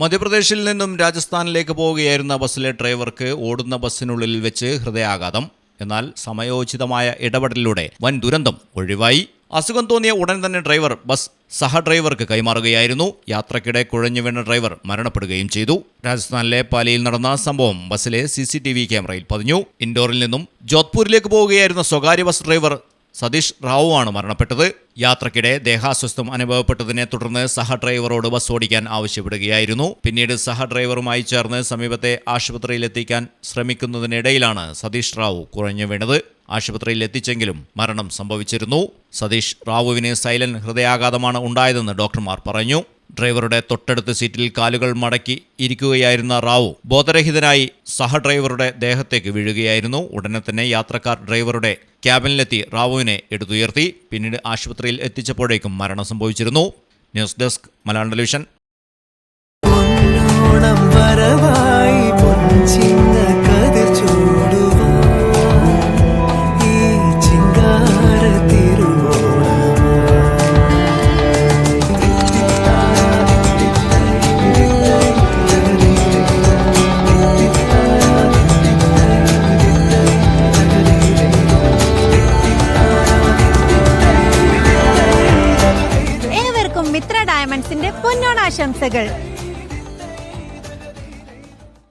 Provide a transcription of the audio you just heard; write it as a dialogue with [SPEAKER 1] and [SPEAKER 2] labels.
[SPEAKER 1] മധ്യപ്രദേശിൽ നിന്നും രാജസ്ഥാനിലേക്ക് പോവുകയായിരുന്ന ബസ്സിലെ ഡ്രൈവർക്ക് ഓടുന്ന ബസ്സിനുള്ളിൽ വെച്ച് ഹൃദയാഘാതം. എന്നാൽ സമയോചിതമായ ഇടപെടലിലൂടെ വൻ ദുരന്തം ഒഴിവായി. അസുഖം തോന്നിയ ഉടൻ തന്നെ ഡ്രൈവർ ബസ് സഹ ഡ്രൈവർക്ക് കൈമാറുകയായിരുന്നു. യാത്രക്കിടെ കുഴഞ്ഞു വീണ ഡ്രൈവർ മരണപ്പെടുകയും ചെയ്തു. രാജസ്ഥാനിലെ പാലിയിൽ നടന്ന സംഭവം ബസ്സിലെ സി സി ടി വി ക്യാമറയിൽ പതിഞ്ഞു. ഇൻഡോറിൽ നിന്നും ജോധ്പൂരിലേക്ക് പോവുകയായിരുന്ന സ്വകാര്യ ബസ് ഡ്രൈവർ സതീഷ് ആണ് മരണപ്പെട്ടത്. യാത്രക്കിടെ ദേഹാസ്വസ്ഥം അനുഭവപ്പെട്ടതിനെ തുടർന്ന് സഹ ഡ്രൈവറോട് ബസ് ഓടിക്കാൻ ആവശ്യപ്പെടുകയായിരുന്നു. പിന്നീട് സഹ ഡ്രൈവറുമായി ചേർന്ന് സമീപത്തെ ആശുപത്രിയിലെത്തിക്കാൻ ശ്രമിക്കുന്നതിനിടയിലാണ് സതീഷ് റാവു കുറഞ്ഞു വീണത്. ആശുപത്രിയിൽ എത്തിച്ചെങ്കിലും മരണം സംഭവിച്ചിരുന്നു. സതീഷ് റാവുവിന് സൈലന്റ് ഹൃദയാഘാതമാണ് ഉണ്ടായതെന്ന് ഡോക്ടർമാർ പറഞ്ഞു. ഡ്രൈവറുടെ തൊട്ടടുത്ത സീറ്റിൽ കാലുകൾ മടക്കി ഇരിക്കുകയായിരുന്ന റാവു ബോധരഹിതനായി സഹ ഡ്രൈവറുടെ ദേഹത്തേക്ക് വീഴുകയായിരുന്നു. ഉടനെ തന്നെ യാത്രക്കാർ ഡ്രൈവറുടെ ക്യാബിനിലെത്തി റാവുവിനെ എടുത്തുയർത്തി. പിന്നീട് ആശുപത്രിയിൽ എത്തിച്ചപ്പോഴേക്കും മരണം സംഭവിച്ചിരുന്നു. News desk Malayalam television.
[SPEAKER 2] Mitra ഡയമണ്ട്സിന്റെ പൊന്നോണാശംസകൾ.